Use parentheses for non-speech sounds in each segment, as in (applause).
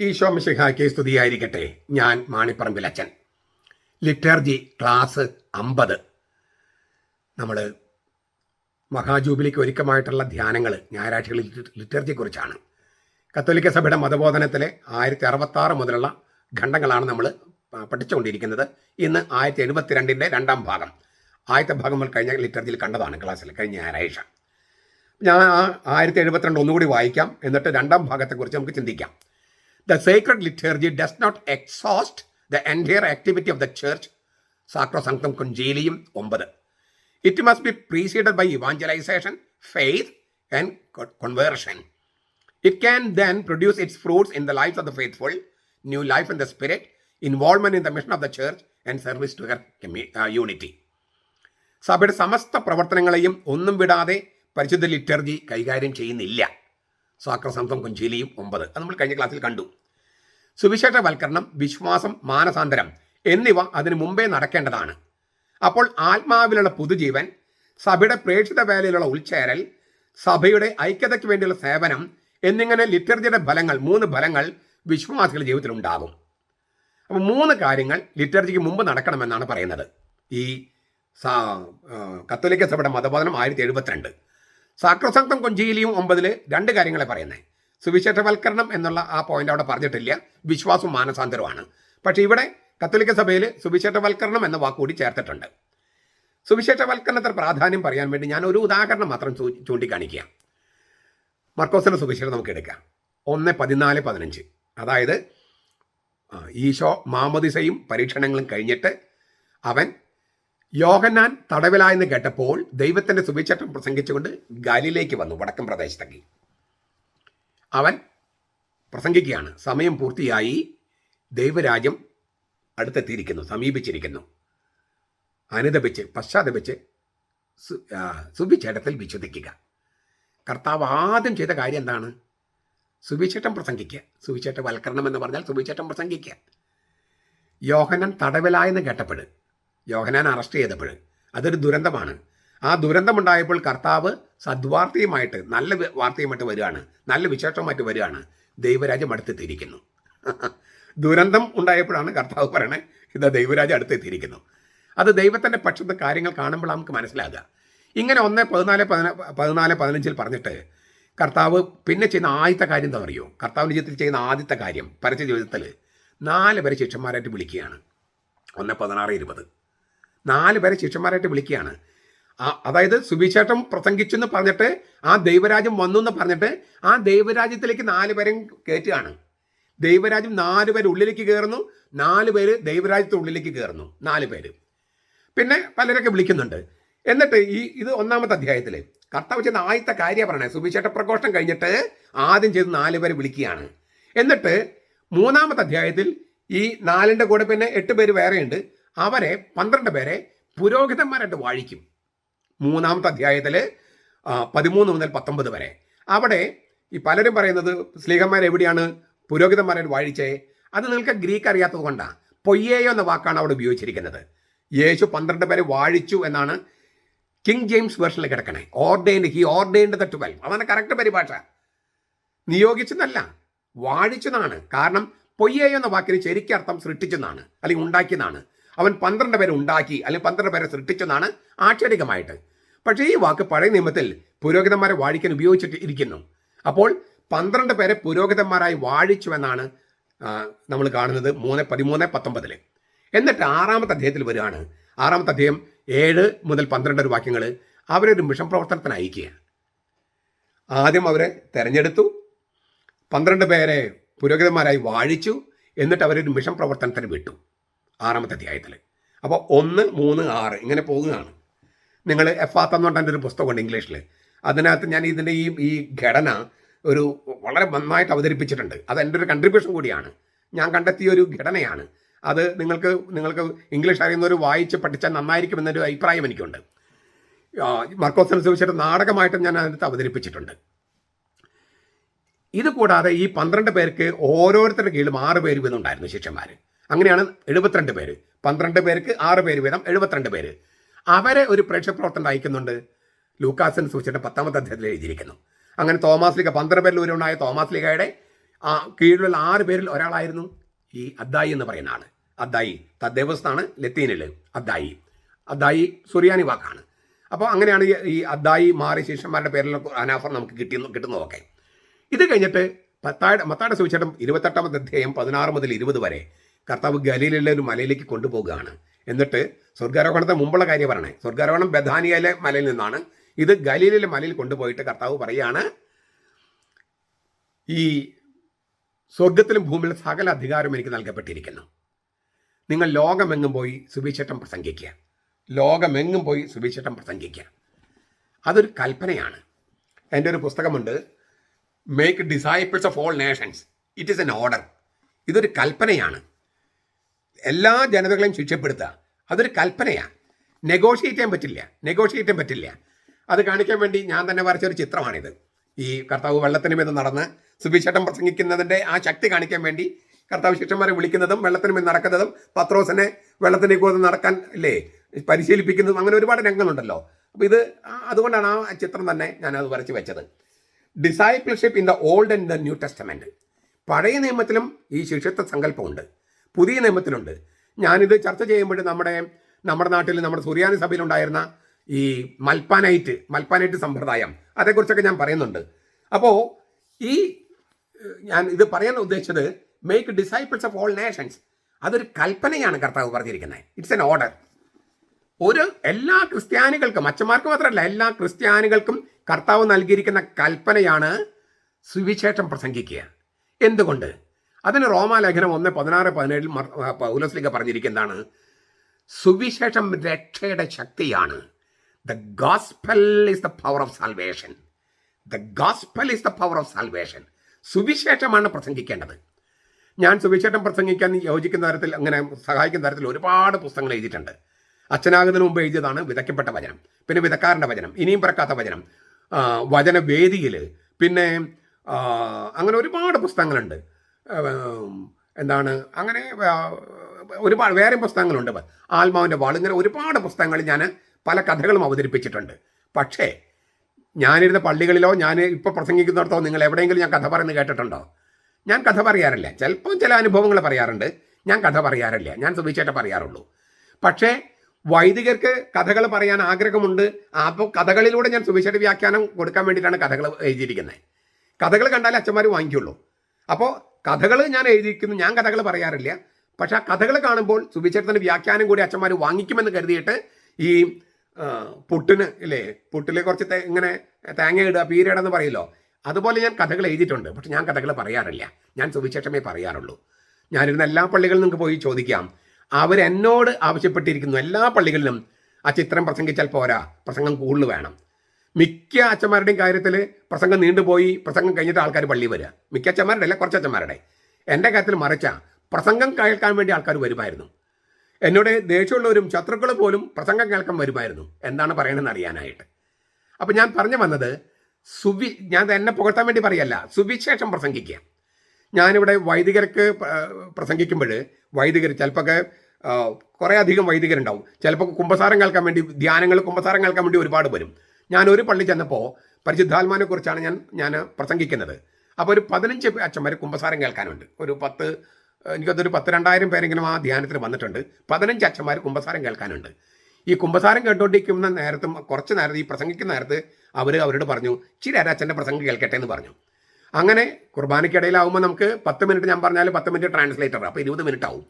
ഈശോ മിശിഹായ്ക്ക് സ്തുതിയായിരിക്കട്ടെ ഞാൻ മാണിപ്പറമ്പിൽ അച്ഛൻ ലിറ്റർജി ക്ലാസ് അമ്പത്. നമ്മൾ മഹാജൂബിലിക്ക് ഒരുക്കമായിട്ടുള്ള ധ്യാനങ്ങൾ ഞായറാഴ്ചകളിൽ ലിറ്റർജിയെക്കുറിച്ചാണ്. കത്തോലിക്ക സഭയുടെ മതബോധനത്തിലെ ആയിരത്തി അറുപത്താറ് മുതലുള്ള ഖണ്ഡങ്ങളാണ് നമ്മൾ പഠിച്ചുകൊണ്ടിരിക്കുന്നത്. ഇന്ന് ആയിരത്തി എഴുപത്തിരണ്ടിന്റെ രണ്ടാം ഭാഗം. ആദ്യത്തെ ഭാഗം നമ്മൾ കഴിഞ്ഞ ലിറ്റർജിയിൽ കണ്ടതാണ് ക്ലാസ്സിൽ കഴിഞ്ഞ ഞായറാഴ്ച. ഞാൻ ആ ആയിരത്തി എഴുപത്തിരണ്ട് ഒന്നുകൂടി വായിക്കാം. എന്നിട്ട് രണ്ടാം ഭാഗത്തെക്കുറിച്ച് നമുക്ക് ചിന്തിക്കാം. The sacred liturgy does not exhaust the entire activity of the church, Sacrosanctum Concilium ഒമ്പത് It must be preceded by evangelization, faith, and conversion. It can then produce its fruits in the lives of the faithful, new life in the spirit, involvement in the mission of the church, to her commu- uh, unity. സഭയുടെ സമസ്ത പ്രവർത്തനങ്ങളെയും ഒന്നും വിടാതെ പരിശുദ്ധ liturgy കൈകാര്യം ചെയ്യുന്നില്ല സ്വാക്രസംസം കൊഞ്ചിലിയും ഒമ്പത് അത് നമ്മൾ കഴിഞ്ഞ ക്ലാസ്സിൽ കണ്ടു സുവിശേഷവൽക്കരണം വിശ്വാസം മാനസാന്തരം എന്നിവ അതിനു മുമ്പേ നടക്കേണ്ടതാണ്. അപ്പോൾ ആത്മാവിലുള്ള പുതുജീവൻ സഭയുടെ പ്രേക്ഷിത വേലയിലുള്ള ഉൾച്ചേരൽ സഭയുടെ ഐക്യതയ്ക്ക് വേണ്ടിയുള്ള സേവനം എന്നിങ്ങനെ ലിറ്റർജിയുടെ ഫലങ്ങൾ മൂന്ന് ഫലങ്ങൾ വിശ്വാസികളുടെ ജീവിതത്തിൽ ഉണ്ടാകും. അപ്പോൾ മൂന്ന് കാര്യങ്ങൾ ലിറ്റർജിക്ക് മുമ്പ് നടക്കണമെന്നാണ് പറയുന്നത്. ഈ കത്തോലിക്ക സഭയുടെ മതബോധനം ആയിരത്തി എഴുപത്തിരണ്ട്. സാക്രസക്തം കൊഞ്ചിയിലിയും ഒമ്പതിൽ രണ്ട് കാര്യങ്ങളെ പറയുന്നത് സുവിശേഷവൽക്കരണം എന്നുള്ള ആ പോയിന്റ് അവിടെ പറഞ്ഞിട്ടില്ല. വിശ്വാസവും മാനസാന്തരമാണ് പക്ഷെ ഇവിടെ കത്തോലിക്ക സഭയിൽ സുവിശേഷവൽക്കരണം എന്ന വാക്കുകൂടി ചേർത്തിട്ടുണ്ട്. സുവിശേഷവൽക്കരണത്തിന് പ്രാധാന്യം പറയാൻ വേണ്ടി ഞാൻ ഒരു ഉദാഹരണം മാത്രം ചൂണ്ടിക്കാണിക്കുക. മർക്കോസിന്റെ സുവിശേഷം നമുക്ക് എടുക്കാം. ഒന്ന് പതിനാല് പതിനഞ്ച്. അതായത് ഈശോ മാമോദിസയും പരീക്ഷണങ്ങളും കഴിഞ്ഞിട്ട് അവൻ യോഹന്നാൻ തടവിലായെന്ന് കേട്ടപ്പോൾ ദൈവത്തിന്റെ സുവിശേഷം പ്രസംഗിച്ചുകൊണ്ട് ഗാലിലേക്ക് വന്നു വടക്കൻ പ്രദേശത്തേക്ക്. അവൻ പ്രസംഗിക്കുകയാണ്. സമയം പൂർത്തിയായി. ദൈവരാജ്യം അടുത്തെത്തിയിരിക്കുന്നു. സമീപിച്ചിരിക്കുന്നു. അനുദപിച്ച് പശ്ചാത്തപിച്ച് സുവിശേഷത്തിൽ വിശ്വസിക്കുക. കർത്താവ് ആദ്യം ചെയ്ത കാര്യം എന്താണ്? സുവിശേഷം പ്രസംഗിക്കുക. സുവിശേഷ വൽക്കരണം എന്ന് പറഞ്ഞാൽ സുവിശേഷം പ്രസംഗിക്കുക. യോഹനൻ തടവിലായെന്ന് കേട്ടപ്പോൾ യോഹനാൻ അറസ്റ്റ് ചെയ്തപ്പോൾ അതൊരു ദുരന്തമാണ്. ആ ദുരന്തമുണ്ടായപ്പോൾ കർത്താവ് സദ്വാർത്തയുമായിട്ട് നല്ല വാർത്തയുമായിട്ട് വരികയാണ്. നല്ല വിശേഷമായിട്ട് വരികയാണ്. ദൈവരാജ്യം അടുത്തെത്തിയിരിക്കുന്നു. (laughs) ദുരന്തം ഉണ്ടായപ്പോഴാണ് കർത്താവ് പറയണേ ഇത് ദൈവരാജ്യം അടുത്തെത്തിയിരിക്കുന്നു. അത് ദൈവത്തിന്റെ പക്ഷത്തെ കാര്യങ്ങൾ കാണുമ്പോൾ നമുക്ക് മനസ്സിലാകുക. ഇങ്ങനെ ഒന്ന് പതിനാല് പതിന പതിനാല് പതിനഞ്ചിൽ പറഞ്ഞിട്ട് കർത്താവ് പിന്നെ ചെയ്യുന്ന ആദ്യത്തെ കാര്യം എന്താ പറയുമോ കർത്താവിന്റെ ജീവിതത്തിൽ ചെയ്യുന്ന ആദ്യത്തെ കാര്യം പരസ്യ ജീവിതത്തിൽ നാല് പേരെ ശിഷ്യന്മാരായിട്ട് വിളിക്കുകയാണ്. ഒന്ന് പതിനാറ് ഇരുപത്. നാല് പേരെ ശിഷ്യന്മാരായിട്ട് വിളിക്കുകയാണ്. അതായത് സുവിശേഷം പ്രസംഗിച്ചു എന്ന് പറഞ്ഞിട്ട് ആ ദൈവരാജ്യം വന്നു എന്ന് പറഞ്ഞിട്ട് ആ ദൈവരാജ്യത്തിലേക്ക് നാല് പേരും കയറ്റുകയാണ് ദൈവരാജ്യം നാല് പേര് ഉള്ളിലേക്ക് കയറുന്നു. നാല് പേര് ദൈവരാജ്യത്തെ ഉള്ളിലേക്ക് കയറുന്നു. നാല് പേര്. പിന്നെ പലരൊക്കെ വിളിക്കുന്നുണ്ട്. എന്നിട്ട് ഈ ഇത് ഒന്നാമത്തെ അധ്യായത്തിൽ കർത്താവ് ചെയ്യുന്ന ആദ്യത്തെ കാര്യം പറയണേ സുവിശേഷ പ്രഘോഷണം കഴിഞ്ഞിട്ട് ആദ്യം ചെയ്ത് നാല് പേര് വിളിക്കുകയാണ്. എന്നിട്ട് മൂന്നാമത്തെ അധ്യായത്തിൽ ഈ നാലിന്റെ കൂടെ പിന്നെ എട്ട് പേര് വേറെയുണ്ട്. അവരെ പന്ത്രണ്ട് പേരെ പുരോഹിതന്മാരായിട്ട് വാഴിക്കും. മൂന്നാമത്തെ അധ്യായത്തിൽ പതിമൂന്ന് മുതൽ പത്തൊമ്പത് വരെ. അവിടെ ഈ പലരും പറയുന്നത് സ്ലീഹന്മാർ എവിടെയാണ് പുരോഹിതന്മാരെ വാഴിച്ചേ. അത് നിങ്ങൾക്ക് ഗ്രീക്ക് അറിയാത്തത് കൊണ്ടാണ് പൊയ്യേയോ എന്ന വാക്കാണ് അവിടെ ഉപയോഗിച്ചിരിക്കുന്നത്. യേശു പന്ത്രണ്ട് പേരെ വാഴിച്ചു എന്നാണ് കിങ് ജെയിംസ് വേർഷനിൽ കിടക്കണേ. Ordained he ordained the twelve അതാണ് കറക്റ്റ് പരിഭാഷ. നിയോഗിച്ചെന്നല്ല വാഴിച്ചെന്നാണ്. കാരണം പൊയ്യേയോ എന്ന വാക്കിന് ശരിക്കർത്ഥം സൃഷ്ടിച്ചെന്നാണ് അല്ലെങ്കിൽ ഉണ്ടാക്കിയെന്നാണ്. അവൻ പന്ത്രണ്ട് പേരെ ഉണ്ടാക്കി അല്ലെങ്കിൽ പന്ത്രണ്ട് പേരെ സൃഷ്ടിച്ചെന്നാണ് ആക്ഷരികമായിട്ട് പക്ഷേ ഈ വാക്ക് പഴയ നിയമത്തിൽ പുരോഹിതന്മാരെ വാഴിക്കാൻ ഉപയോഗിച്ചിട്ട് ഇരിക്കുന്നു. അപ്പോൾ പന്ത്രണ്ട് പേരെ പുരോഹിതന്മാരായി വാഴിച്ചുവെന്നാണ് നമ്മൾ കാണുന്നത് മൂന്ന് പതിമൂന്ന് പത്തൊമ്പതിൽ എന്നിട്ട് ആറാമത്തെ അധ്യായത്തിൽ വരികയാണ്. ആറാമത്തെ അധ്യായം ഏഴ് മുതൽ പന്ത്രണ്ട് ഒരു വാക്യങ്ങൾ അവരെ ഒരു മിഷൻ പ്രവർത്തനത്തിന് അയക്കുക ആദ്യം അവരെ തെരഞ്ഞെടുത്തു. പന്ത്രണ്ട് പേരെ പുരോഹിതന്മാരായി വാഴിച്ചു. എന്നിട്ട് അവരൊരു മിഷൻ പ്രവർത്തനത്തിന് വിട്ടു. ആറാമത്തെ അധ്യായത്തിൽ. അപ്പോൾ ഒന്ന് മൂന്ന് ആറ് ഇങ്ങനെ പോകുകയാണ്. നിങ്ങൾ എഫാത്ത് എന്ന് പറഞ്ഞ ഒരു പുസ്തകമുണ്ട് ഇംഗ്ലീഷിൽ അതിനകത്ത് ഞാൻ ഇതിന്റെ ഈ ഈ ഘടന ഒരു വളരെ നന്നായിട്ട് അവതരിപ്പിച്ചിട്ടുണ്ട്. അത് എന്റെ ഒരു കൺട്രിബ്യൂഷൻ കൂടിയാണ്. ഞാൻ കണ്ടെത്തിയ ഒരു ഘടനയാണ്. അത് നിങ്ങൾക്ക് നിങ്ങൾക്ക് ഇംഗ്ലീഷ് അറിയുന്നവർ വായിച്ച് പഠിച്ചാൽ നന്നായിരിക്കും എന്നൊരു അഭിപ്രായം എനിക്കുണ്ട്. ആ, മർക്കോസിനെ സുവിശേഷം നാടകമായിട്ടും ഞാൻ അതിനകത്ത് അവതരിപ്പിച്ചിട്ടുണ്ട്. ഇത് കൂടാതെ ഈ പന്ത്രണ്ട് പേർക്ക് ഓരോരുത്തരുടെ കീഴിലും ആറ് പേര് വീതം ഉണ്ടായിരുന്നു ശിഷ്യന്മാർ അങ്ങനെയാണ് എഴുപത്തിരണ്ട് പേര്. പന്ത്രണ്ട് പേർക്ക് ആറ് പേര് വീതം എഴുപത്തിരണ്ട് പേര്. അവരെ ഒരു പ്രേക്ഷപ്രവർത്തനം അയക്കുന്നുണ്ട് ലൂക്കാസൻ സൂക്ഷിച്ചിട്ട് പത്താമത്തെ അധ്യായത്തിൽ എഴുതിയിരിക്കുന്നു. അങ്ങനെ തോമാസ് ലീഗ പന്ത്രണ്ട് പേരിൽ ഒരുവനായ തോമാസ് ലീഗയുടെ ആ കീഴിലുള്ള ആറ് പേരിൽ ഒരാളായിരുന്നു ഈ അദ്ദായി എന്ന് പറയുന്ന ആൾ. അദ്ദായി തദ്ദേവസ്ഥാണ് ലത്തീനിൽ. അദ്ദായി. അദ്ദായി സുറിയാനി വാക്കാണ്. അപ്പോൾ അങ്ങനെയാണ് ഈ- അദ്ദായി മാറി ശിഷ്യന്മാരുടെ പേരിലുള്ള അനാഫർ നമുക്ക് കിട്ടി കിട്ടുന്നതൊക്കെ. ഇത് കഴിഞ്ഞിട്ട് പത്തായുടെ മത്താടെ സുവിശേഷം ഇരുപത്തെട്ടാമത്തെ അധ്യായം പതിനാറ് മുതൽ ഇരുപത് വരെ കർത്താവ് ഗലീലിലെ ഒരു മലയിലേക്ക് കൊണ്ടുപോകുകയാണ്. എന്നിട്ട് സ്വർഗാരോഹണത്തെ മുമ്പുള്ള കാര്യം പറയണേ. സ്വർഗാരോഹണം ബഥാനിയയിലെ മലയിൽ നിന്നാണ്. ഇത് ഗലീലിലെ മലയിൽ കൊണ്ടുപോയിട്ട് കർത്താവ് പറയാണ് ഈ സ്വർഗത്തിലും ഭൂമിയിലും സകല അധികാരം എനിക്ക് നൽകപ്പെട്ടിരിക്കുന്നു. നിങ്ങൾ ലോകമെങ്ങും പോയി സുവിശേഷം പ്രസംഗിക്കുക. ലോകമെങ്ങും പോയി സുവിശേഷം പ്രസംഗിക്കുക. അതൊരു കൽപ്പനയാണ്. എന്റെ ഒരു പുസ്തകമുണ്ട് make disciples of all nations it is an order ഇതൊരു കൽപ്പനയാണ്. എല്ലാ ജനതകളെയും ശിക്ഷപ്പെടുത്തുക. അതൊരു കൽപ്പനയാണ്. നെഗോഷിയേറ്റ് ചെയ്യാൻ പറ്റില്ല. നെഗോഷിയേറ്റ് ചെയ്യാൻ പറ്റില്ല. അത് കാണിക്കാൻ വേണ്ടി ഞാൻ തന്നെ വരച്ചൊരു ചിത്രമാണിത്. ഈ കർത്താവ് വെള്ളത്തിന് മീത് നടന്ന് സുവിശേഷം പ്രസംഗിക്കുന്നതിന്റെ ആ ശക്തി കാണിക്കാൻ വേണ്ടി കർത്താവ് ശിഷ്യന്മാരെ വിളിക്കുന്നതും വെള്ളത്തിന് മീത് നടക്കുന്നതും പത്രോസിനെ വെള്ളത്തിലേക്ക് കൂടുതൽ നടക്കാൻ അല്ലേ പരിശീലിപ്പിക്കുന്നതും അങ്ങനെ ഒരുപാട് രംഗങ്ങളുണ്ടല്ലോ. അപ്പോൾ ഇത് അതുകൊണ്ടാണ് ആ ചിത്രം തന്നെ ഞാൻ അത് വരച്ച് വെച്ചത്. Discipleship in the old and the new testament പഴയ നിയമത്തിലും ഈ ശിഷ്യത്വ സങ്കല്പമുണ്ട്. പുതിയ നിയമത്തിലുണ്ട്. ഞാനിത് ചർച്ച ചെയ്യുമ്പോൾ നമ്മുടെ നമ്മുടെ നാട്ടിൽ നമ്മുടെ സുറിയാനി സഭയിലുണ്ടായിരുന്ന ഈ മൽപ്പാനൈറ്റ് മൽപ്പാനൈറ്റ് സമ്പ്രദായം അതേക്കുറിച്ചൊക്കെ ഞാൻ പറയുന്നുണ്ട്. അപ്പോൾ ഈ ഞാൻ ഇത് പറയാൻ ഉദ്ദേശിച്ചത് make disciples of all nations അതൊരു കൽപ്പനയാണ് കർത്താവ് പറഞ്ഞിരിക്കുന്നത്. ഇറ്റ്സ് എൻ ഓർഡർ ഒരു എല്ലാ ക്രിസ്ത്യാനികൾക്കും അച്ഛന്മാർക്ക് മാത്രമല്ല എല്ലാ ക്രിസ്ത്യാനികൾക്കും കർത്താവ് നൽകിയിരിക്കുന്ന കൽപ്പനയാണ് സുവിശേഷം പ്രസംഗിക്കുക. എന്തുകൊണ്ട്? അതിന് റോമാലേഖനം ഒന്ന് പതിനാറ് പതിനേഴിൽ പൗലസ്ലിക പറഞ്ഞിരിക്കുന്നതാണ്. സുവിശേഷം രക്ഷയുടെ ശക്തിയാണ്. The gospel is the power of salvation the gospel is the power of salvation സുവിശേഷമാണ് പ്രസംഗിക്കേണ്ടത്. ഞാൻ സുവിശേഷം പ്രസംഗിക്കാൻ യോജിക്കുന്ന തരത്തിൽ അങ്ങനെ സഹായിക്കുന്ന തരത്തിൽ ഒരുപാട് പുസ്തകങ്ങൾ എഴുതിയിട്ടുണ്ട്. അച്ഛനാകുന്നതിന് മുമ്പ് എഴുതിയതാണ് വിതയ്ക്കപ്പെട്ട വചനം പിന്നെ വിതക്കാരന്റെ വചനം ഇനിയും പിറക്കാത്ത വചനം വചനവേദിയിൽ പിന്നെ അങ്ങനെ ഒരുപാട് പുസ്തകങ്ങളുണ്ട്. എന്താണ് അങ്ങനെ ഒരുപാട് വേറെ പുസ്തകങ്ങളുണ്ട്. ആത്മാവിന്റെ വാൾ ഇങ്ങനെ ഒരുപാട് പുസ്തകങ്ങൾ ഞാൻ പല കഥകളും അവതരിപ്പിച്ചിട്ടുണ്ട്. പക്ഷേ ഞാനിരുന്ന പള്ളികളിലോ ഞാൻ ഇപ്പോൾ പ്രസംഗിക്കുന്നിടത്തോ നിങ്ങൾ എവിടെയെങ്കിലും ഞാൻ കഥ പറയുന്നത് കേട്ടിട്ടുണ്ടോ? ഞാൻ കഥ പറയാറില്ല. ചിലപ്പോൾ ചില അനുഭവങ്ങൾ പറയാറുണ്ട്. ഞാൻ കഥ പറയാറില്ല. ഞാൻ സുവിശേഷം പറയാറുള്ളൂ. പക്ഷേ വൈദികർക്ക് കഥകൾ പറയാൻ ആഗ്രഹമുണ്ട്. അപ്പോൾ കഥകളിലൂടെ ഞാൻ സുവിശേഷ വ്യാഖ്യാനം കൊടുക്കാൻ വേണ്ടിയിട്ടാണ് കഥകൾ എഴുതിയിരിക്കുന്നത്. കഥകൾ കണ്ടാലേ അച്ഛന്മാർ വാങ്ങിക്കുള്ളൂ. അപ്പോൾ കഥകൾ ഞാൻ എഴുതിയിരിക്കുന്നു ഞാൻ കഥകൾ പറയാറില്ല. പക്ഷെ ആ കഥകൾ കാണുമ്പോൾ സുവിശേഷത്തിന്റെ വ്യാഖ്യാനം കൂടി അച്ഛന്മാർ വാങ്ങിക്കുമെന്ന് കരുതിയിട്ട് ഈ പുട്ടിന് ഇല്ലേ പുട്ടിലെ കുറച്ച് ഇങ്ങനെ തേങ്ങ ഇടുക എന്ന് പറയില്ലോ. അതുപോലെ ഞാൻ കഥകൾ എഴുതിയിട്ടുണ്ട് പക്ഷെ ഞാൻ കഥകൾ പറയാറില്ല. ഞാൻ സുവിശേഷമേ പറയാറുള്ളൂ. ഞാനിരുന്ന എല്ലാ പള്ളികളിലും നിങ്ങൾക്ക് പോയി ചോദിക്കാം. അവരെന്നോട് ആവശ്യപ്പെട്ടിരിക്കുന്നു എല്ലാ പള്ളികളിലും ആ ചിത്രം പ്രസംഗിച്ചാൽ പോരാ പ്രസംഗം കൂടുതൽ വേണം. മിക്ക അച്ഛന്മാരുടെയും കാര്യത്തിൽ പ്രസംഗം നീണ്ടുപോയി പ്രസംഗം കഴിഞ്ഞിട്ട് ആൾക്കാർ പള്ളി വരിക മിക്ക അച്ഛന്മാരുടെ അല്ല കുറച്ച് അച്ഛന്മാരുടെ. എന്റെ കാര്യത്തിൽ മറിച്ച പ്രസംഗം കേൾക്കാൻ വേണ്ടി ആൾക്കാർ വരുമായിരുന്നു. എന്നോട് ദേഷ്യമുള്ളവരും ശത്രുക്കൾ പോലും പ്രസംഗം കേൾക്കാൻ വരുമായിരുന്നു. എന്താണ് പറയണമെന്ന് അറിയാനായിട്ട്. അപ്പം ഞാൻ പറഞ്ഞു വന്നത് സുവി ഞാൻ എന്നെ പുകഴ്ത്താൻ വേണ്ടി പറയല്ല സുവിശേഷം പ്രസംഗിക്കുക. ഞാനിവിടെ വൈദികർക്ക് പ്രസംഗിക്കുമ്പോൾ വൈദികർ ചിലപ്പോൾ കുറേ അധികം വൈദികരുണ്ടാവും. ചിലപ്പോൾ കുമ്പസാരം കേൾക്കാൻ വേണ്ടി ധ്യാനങ്ങൾ കുമ്പസാരം കേൾക്കാൻ വേണ്ടി ഒരുപാട് വരും. ഞാൻ ഒരു പള്ളി ചെന്നപ്പോൾ പരിശുദ്ധാത്മാനെ കുറിച്ചാണ് ഞാൻ ഞാൻ പ്രസംഗിക്കുന്നത്. അപ്പോൾ ഒരു പതിനഞ്ച് അച്ഛന്മാർ കുമ്പസാരം കേൾക്കാനുണ്ട്. ഒരു പത്ത് എനിക്കതൊരു പത്ത് രണ്ടായിരം പേരെങ്കിലും ആ ധ്യാനത്തിന് വന്നിട്ടുണ്ട്. പതിനഞ്ച് അച്ഛന്മാർ കുമ്പസാരം കേൾക്കാനുണ്ട്. ഈ കുമ്പസാരം കേട്ടുകൊണ്ടിരിക്കുന്ന നേരത്തും കുറച്ച് നേരത്ത് ഈ പ്രസംഗിക്കുന്ന നേരത്ത് അവർ അവരോട് പറഞ്ഞു ഇച്ചിരി അച്ഛന്റെ പ്രസംഗം കേൾക്കട്ടെ എന്ന് പറഞ്ഞു. അങ്ങനെ കുർബാനയ്ക്കിടയിലാവുമ്പോൾ നമുക്ക് പത്ത് മിനിറ്റ് ഞാൻ പറഞ്ഞാൽ പത്ത് മിനിറ്റ് ട്രാൻസ്ലേറ്റർ അപ്പോൾ ഇരുപത് മിനിറ്റ് ആവും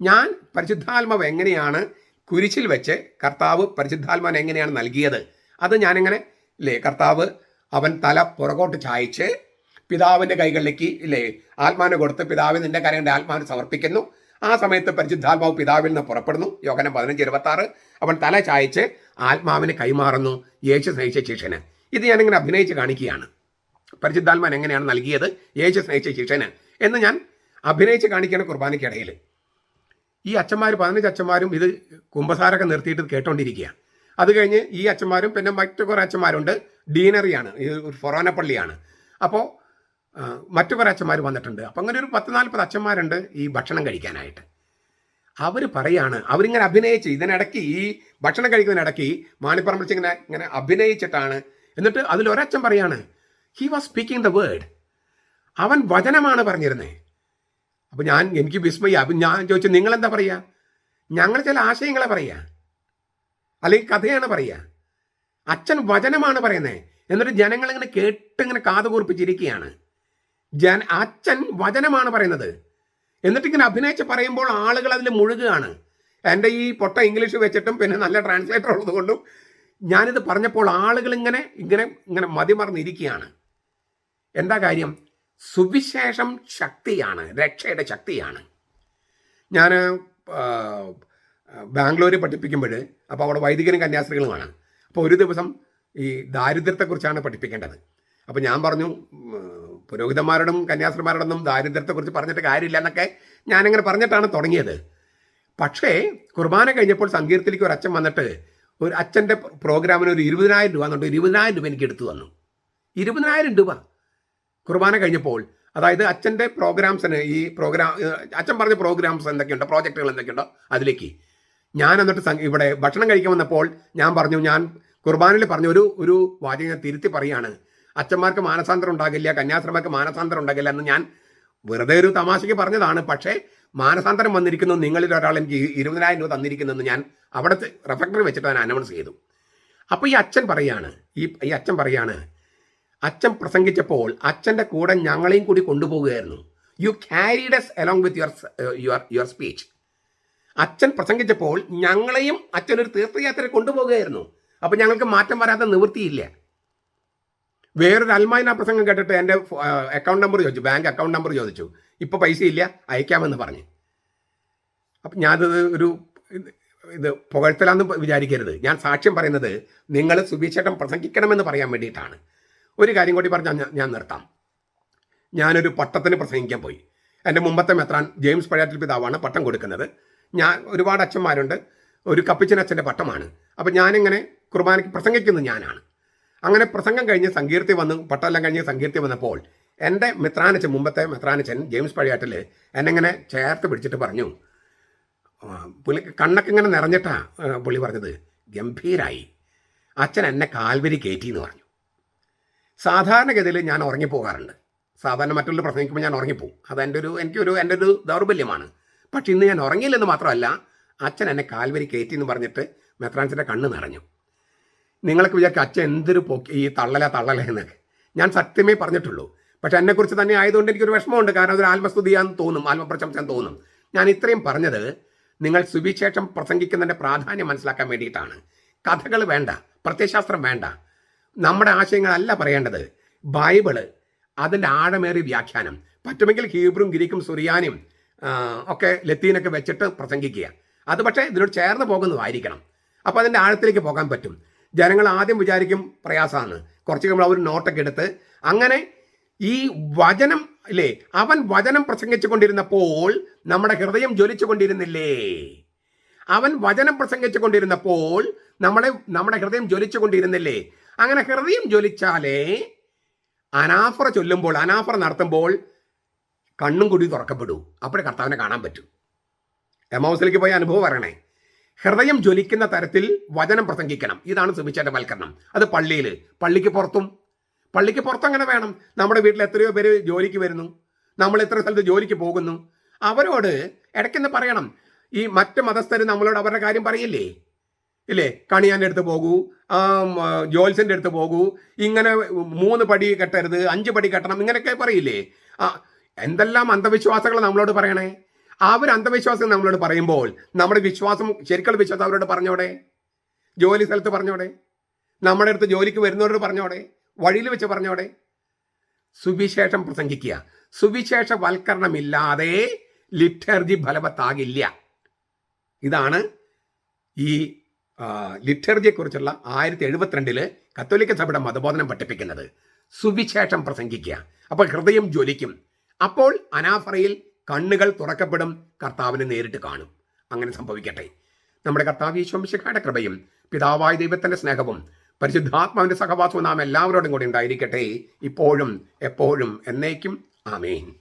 ഞാൻ പരിശുദ്ധാത്മാവ് എങ്ങനെയാണ് കുരിശിൽ വെച്ച് കർത്താവ് പരിശുദ്ധാത്മാൻ എങ്ങനെയാണ് നൽകിയത് അത് ഞാനിങ്ങനെ ഇല്ലേ കർത്താവ് അവൻ തല പുറകോട്ട് ചായച്ച് പിതാവിന്റെ കൈകളിലേക്ക് ഇല്ലേ ആത്മാവിന് കൊടുത്ത് പിതാവിന് നിന്റെ കരയുടെ ആത്മാവിന് സമർപ്പിക്കുന്നു. ആ സമയത്ത് പരിശുദ്ധാത്മാവ് പിതാവിൽ നിന്ന് പുറപ്പെടുന്നു. യോഗനം പതിനഞ്ച് ഇരുപത്തി ആറ് അവൻ തല ചായച്ച് ആത്മാവിന് കൈമാറുന്നു. യേശു സ്നേഹിച്ച ശിഷ്യന്. ഇത് ഞാനിങ്ങനെ അഭിനയിച്ച് കാണിക്കുകയാണ്. പരിശുദ്ധാത്മാൻ എങ്ങനെയാണ് നൽകിയത്? യേശു സ്നേഹിച്ച ശിഷ്യന്. എന്ന് ഞാൻ അഭിനയിച്ച് കാണിക്കുകയാണ് കുർബാനയ്ക്കിടയിൽ ഈ അച്ഛന്മാർ പതിനഞ്ച് അച്ഛന്മാരും ഇത് കുമ്പസാരൊക്കെ നിർത്തിയിട്ട് കേട്ടോണ്ടിരിക്കുക അത് കഴിഞ്ഞ് ഈ അച്ഛന്മാരും പിന്നെ മറ്റു കുറേ അച്ഛന്മാരുണ്ട്. ഡീനറിയാണ്. ഒരു ഫൊറോന പള്ളിയാണ്. അപ്പോൾ മറ്റു കുറേ അച്ഛന്മാർ വന്നിട്ടുണ്ട്. അപ്പം അങ്ങനെ ഒരു പത്ത് നാൽപ്പത് അച്ഛന്മാരുണ്ട് ഈ ഭക്ഷണം കഴിക്കാനായിട്ട്. അവർ പറയാണ് അവരിങ്ങനെ അഭിനയിച്ച് ഇതിനിടയ്ക്ക് ഈ ഭക്ഷണം കഴിക്കുന്നതിനിടയ്ക്ക് മാണിപ്പറമ്പിച്ച് ഇങ്ങനെ ഇങ്ങനെ അഭിനയിച്ചിട്ടാണ്. എന്നിട്ട് അതിൽ ഒരച്ഛൻ പറയാണ് he was speaking the word അവൻ വചനമാണ് പറഞ്ഞിരുന്നത് അപ്പോൾ ഞാൻ എനിക്ക് വിസ്മയ. അപ്പം ഞാൻ ചോദിച്ചു നിങ്ങളെന്താ പറയുക ഞങ്ങൾ ചില ആശയങ്ങളെ പറയുക അല്ലെങ്കിൽ കഥയാണ് പറയുക. അച്ഛൻ വചനമാണ് പറയുന്നത് എന്നിട്ട് ജനങ്ങൾ ഇങ്ങനെ കേട്ട് ഇങ്ങനെ കാതുകൂർപ്പിച്ചിരിക്കുകയാണ് ജന അച്ഛൻ വചനമാണ് പറയുന്നത്. എന്നിട്ട് ഇങ്ങനെ അഭിനയിച്ച് പറയുമ്പോൾ ആളുകൾ അതിൽ മുഴുകുകയാണ്. എന്റെ ഈ പൊട്ട ഇംഗ്ലീഷ് വെച്ചിട്ടും പിന്നെ നല്ല ട്രാൻസ്ലേറ്റർ ഉള്ളതുകൊണ്ടും ഞാനിത് പറഞ്ഞപ്പോൾ ആളുകൾ ഇങ്ങനെ ഇങ്ങനെ ഇങ്ങനെ മതിമറന്നിരിക്കുകയാണ്. എന്താ കാര്യം? സുവിശേഷം ശക്തിയാണ് രക്ഷയുടെ ശക്തിയാണ്. ഞാൻ ബാംഗ്ലൂർ പഠിപ്പിക്കുമ്പോൾ അപ്പോൾ അവിടെ വൈദികരും കന്യാസ്ത്രീകളുമാണ് അപ്പോൾ ഒരു ദിവസം ഈ ദാരിദ്ര്യത്തെക്കുറിച്ചാണ് പഠിപ്പിക്കേണ്ടത്. അപ്പോൾ ഞാൻ പറഞ്ഞു പുരോഹിതന്മാരോടും കന്യാസ്ത്രീമാരോടൊന്നും ദാരിദ്ര്യത്തെക്കുറിച്ച് പറഞ്ഞിട്ട് കാര്യമില്ല എന്നൊക്കെ ഞാനിങ്ങനെ പറഞ്ഞിട്ടാണ് തുടങ്ങിയത്. പക്ഷേ കുർബാന കഴിഞ്ഞപ്പോൾ സങ്കീർത്തിലേക്ക് ഒരു അച്ഛൻ വന്നിട്ട് ഒരു അച്ഛന്റെ പ്രോഗ്രാമിന് ഒരു ഇരുപതിനായിരം രൂപ എന്നുണ്ട്. ഇരുപതിനായിരം രൂപ എനിക്ക് എടുത്തു തന്നു. ഇരുപതിനായിരം രൂപ. കുർബാന കഴിഞ്ഞപ്പോൾ അതായത് അച്ഛന്റെ പ്രോഗ്രാംസിന് ഈ പ്രോഗ്രാം അച്ഛൻ പറഞ്ഞ പ്രോഗ്രാംസ് എന്തൊക്കെയുണ്ടോ പ്രോജക്റ്റുകൾ എന്തൊക്കെയുണ്ടോ അതിലേക്ക്. ഞാൻ എന്നിട്ട് ഇവിടെ ഭക്ഷണം കഴിക്കാൻ വന്നപ്പോൾ ഞാൻ പറഞ്ഞു ഞാൻ കുർബാനയിൽ പറഞ്ഞ ഒരു ഒരു വാചകം ഞാൻ തിരുത്തി പറയാണ്. അച്ഛന്മാർക്ക് മാനസാന്തരം ഉണ്ടാകില്ല കന്യാസ്ത്രമാർക്ക് മാനസാന്തരം ഉണ്ടാകില്ല എന്ന് ഞാൻ വെറുതെ ഒരു തമാശയ്ക്ക് പറഞ്ഞതാണ്. പക്ഷേ മാനസാന്തരം വന്നിരിക്കുന്നു നിങ്ങളിൽ ഒരാൾ എനിക്ക് ഇരുപതിനായിരം രൂപ തന്നിരിക്കുന്നെന്ന് ഞാൻ അവിടുത്തെ റെഫക്ടറി വെച്ചിട്ട് ഞാൻ അനൗൺസ് ചെയ്തു. അപ്പോൾ ഈ അച്ഛൻ പറയാണ് ഈ ഈ അച്ഛൻ പറയാണ് അച്ഛൻ പ്രസംഗിച്ചപ്പോൾ അച്ഛന്റെ കൂടെ ഞങ്ങളെയും കൂടി കൊണ്ടുപോകുകയായിരുന്നു you carried us along with your your your speech അച്ഛൻ പ്രസംഗിച്ചപ്പോൾ ഞങ്ങളെയും അച്ഛൻ ഒരു തീർത്ഥയാത്ര കൊണ്ടുപോകുകയായിരുന്നു. അപ്പം ഞങ്ങൾക്ക് മാറ്റം വരാത്ത നിവൃത്തിയില്ല. വേറൊരു അൽമായന പ്രസംഗം കേട്ടിട്ട് എന്റെ അക്കൗണ്ട് നമ്പർ ചോദിച്ചു. ബാങ്ക് അക്കൗണ്ട് നമ്പർ ചോദിച്ചു. ഇപ്പോൾ പൈസ ഇല്ല അയക്കാമെന്ന് പറഞ്ഞു. അപ്പം ഞാനത് ഒരു ഇത് പുകഴ്ത്തലാന്ന് വിചാരിക്കരുത്. ഞാൻ സാക്ഷ്യം പറയുന്നത് നിങ്ങൾ സുബീക്ഷേട്ടൻ പ്രസംഗിക്കണമെന്ന് പറയാൻ വേണ്ടിയിട്ടാണ്. ഒരു കാര്യം കൂടി പറഞ്ഞാൽ ഞാൻ നിർത്താം. ഞാനൊരു പട്ടത്തിന് പ്രസംഗിക്കാൻ പോയി. എന്റെ മുമ്പത്തെ മെത്രാൻ ജെയിംസ് പഴയാറ്റിൽ പിതാവാണ് പട്ടം കൊടുക്കുന്നത്. ഞാൻ ഒരുപാട് അച്ഛന്മാരുണ്ട്. ഒരു കപ്പിച്ചനച്ഛന്റെ പട്ടമാണ്. അപ്പം ഞാനിങ്ങനെ കുർബാനയ്ക്ക് പ്രസംഗിക്കുന്നത് ഞാനാണ്. അങ്ങനെ പ്രസംഗം കഴിഞ്ഞ് സങ്കീർത്തി വന്ന്. പട്ടമെല്ലാം കഴിഞ്ഞ് സങ്കീർത്തി വന്നപ്പോൾ എന്റെ മെത്രാനച്ചൻ മുമ്പത്തെ മെത്രാനച്ചൻ ജെയിംസ് പഴയാട്ടിൽ എന്നെങ്ങനെ ചേർത്ത് പിടിച്ചിട്ട് പറഞ്ഞു പുലി കണ്ണൊക്കെ ഇങ്ങനെ നിറഞ്ഞിട്ടാ പുള്ളി പറഞ്ഞത്. ഗംഭീരായി. അച്ഛൻ എന്നെ കാൽവരി കയറ്റി എന്ന് പറഞ്ഞു. സാധാരണഗതിയിൽ ഞാൻ ഉറങ്ങിപ്പോകാറുണ്ട്. സാധാരണ മറ്റുള്ള പ്രസംഗിക്കുമ്പോൾ ഞാൻ ഉറങ്ങിപ്പോകും. അത് എന്റെ ഒരു എനിക്കൊരു എന്റെ ഒരു ദൗർബല്യമാണ്. പക്ഷെ ഇന്ന് ഞാൻ ഉറങ്ങിയില്ലെന്ന് മാത്രമല്ല അച്ഛൻ എന്നെ കാൽവരി കയറ്റി എന്ന് പറഞ്ഞിട്ട് മെത്രാൻസിന്റെ കണ്ണ് നിറഞ്ഞു. നിങ്ങൾക്ക് വിചാരിക്കും അച്ഛൻ എന്തൊരു പൊക്കി ഈ തള്ളല തള്ളല എന്നൊക്കെ. ഞാൻ സത്യമേ പറഞ്ഞിട്ടുള്ളൂ. പക്ഷെ എന്നെക്കുറിച്ച് തന്നെ ആയതുകൊണ്ട് എനിക്കൊരു വിഷമമുണ്ട്. കാരണം അതൊരു ആത്മസ്തുതിയാന്ന് തോന്നും ആത്മപ്രശംസ തോന്നും. ഞാൻ ഇത്രയും പറഞ്ഞത് നിങ്ങൾ സുവിശേഷം പ്രസംഗിക്കുന്നതിന്റെ പ്രാധാന്യം മനസ്സിലാക്കാൻ വേണ്ടിയിട്ടാണ്. കഥകൾ വേണ്ട പ്രത്യയശാസ്ത്രം വേണ്ട. നമ്മുടെ ആശയങ്ങളല്ല പറയേണ്ടത്. ബൈബിൾ അതിന്റെ ആഴമേറിയ വ്യാഖ്യാനം. പറ്റുമെങ്കിൽ ഹീബ്രും ഗ്രീക്കും സുറിയാനും ഒക്കെ ലത്തീനൊക്കെ വെച്ചിട്ട് പ്രസംഗിക്കുക. അത് പക്ഷേ ഇതിനോട് ചേർന്ന് പോകുന്നതായിരിക്കണം. അപ്പോൾ അതിന്റെ ആഴത്തിലേക്ക് പോകാൻ പറ്റും. ജനങ്ങൾ ആദ്യം വിചാരിക്കും പ്രയാസമാണ്. കുറച്ച് കഴിയുമ്പോൾ അവർ നോട്ടൊക്കെ എടുത്ത് അങ്ങനെ ഈ വചനം അല്ലേ അവൻ വചനം പ്രസംഗിച്ചു കൊണ്ടിരുന്നപ്പോൾ നമ്മുടെ ഹൃദയം ജ്വലിച്ചു കൊണ്ടിരുന്നില്ലേ? അവൻ വചനം പ്രസംഗിച്ചു കൊണ്ടിരുന്നപ്പോൾ നമ്മളെ നമ്മുടെ ഹൃദയം ജ്വലിച്ചു കൊണ്ടിരുന്നില്ലേ? അങ്ങനെ ഹൃദയം ജ്വലിച്ചാലേ അനാഫറ ചൊല്ലുമ്പോൾ അനാഫറ നടത്തുമ്പോൾ കണ്ണും കൂടി തുറക്കപ്പെടൂ. അപ്പോഴേ കർത്താവിനെ കാണാൻ പറ്റൂ. എമൗസിലേക്ക് പോയ അനുഭവം പറയണേ. ഹൃദയം ജ്വലിക്കുന്ന തരത്തിൽ വചനം പ്രസംഗിക്കണം. ഇതാണ് സുവിശേഷവൽക്കരണം അത് പള്ളിയിൽ പള്ളിക്ക് പുറത്തും. പള്ളിക്ക് പുറത്തും അങ്ങനെ വേണം. നമ്മുടെ വീട്ടിൽ എത്രയോ പേര് ജോലിക്ക് വരുന്നു. നമ്മൾ എത്ര സ്ഥലത്ത് ജോലിക്ക് പോകുന്നു. അവരോട് ഇടയ്ക്കെന്ന് പറയണം. ഈ മറ്റ് മതസ്ഥർ നമ്മളോട് അവരുടെ കാര്യം പറയില്ലേ? ഇല്ലേ? കണിയാന്റെ അടുത്ത് പോകൂ. ജോൽസിന്റെ അടുത്ത് പോകൂ. ഇങ്ങനെ മൂന്ന് പടി കെട്ടരുത് അഞ്ച് പടി കെട്ടണം. ഇങ്ങനെയൊക്കെ പറയില്ലേ? എന്തെല്ലാം അന്ധവിശ്വാസങ്ങൾ നമ്മളോട് പറയണേ? അവർ അന്ധവിശ്വാസം നമ്മളോട് പറയുമ്പോൾ നമ്മുടെ വിശ്വാസം ശരിക്കുള്ള വിശ്വാസം അവരോട് പറഞ്ഞോടെ? ജോലി സ്ഥലത്ത് പറഞ്ഞോടെ? നമ്മുടെ അടുത്ത് ജോലിക്ക് വരുന്നവരോട് പറഞ്ഞോടെ? വഴിയിൽ വെച്ച് പറഞ്ഞോടെ? സുവിശേഷം പ്രസംഗിക്കുക. സുവിശേഷ വൽക്കരണമില്ലാതെ ലിറ്റർജി ഫലവത്താകില്ല. ഇതാണ് ഈ ആ, ലിറ്റർജിയെക്കുറിച്ചുള്ള ആയിരത്തി എഴുപത്തിരണ്ടിൽ കത്തോലിക്ക സഭയുടെ മതബോധനം പഠിപ്പിക്കുന്നത്. സുവിശേഷം പ്രസംഗിക്കുക. അപ്പോൾ ഹൃദയം ജ്വലിക്കും. അപ്പോൾ അനാഫറയിൽ കണ്ണുകൾ തുറക്കപ്പെടും കർത്താവിനെ നേരിട്ട് കാണും. അങ്ങനെ സംഭവിക്കട്ടെ. നമ്മുടെ കർത്താവ് ഈശ്വംശിഖയുടെ കൃപയും പിതാവായ ദൈവത്തിന്റെ സ്നേഹവും പരിശുദ്ധാത്മാവിന്റെ സഹവാസവും നാം എല്ലാവരോടും കൂടി ഉണ്ടായിരിക്കട്ടെ. ഇപ്പോഴും എപ്പോഴും എന്നേക്കും. ആമേൻ.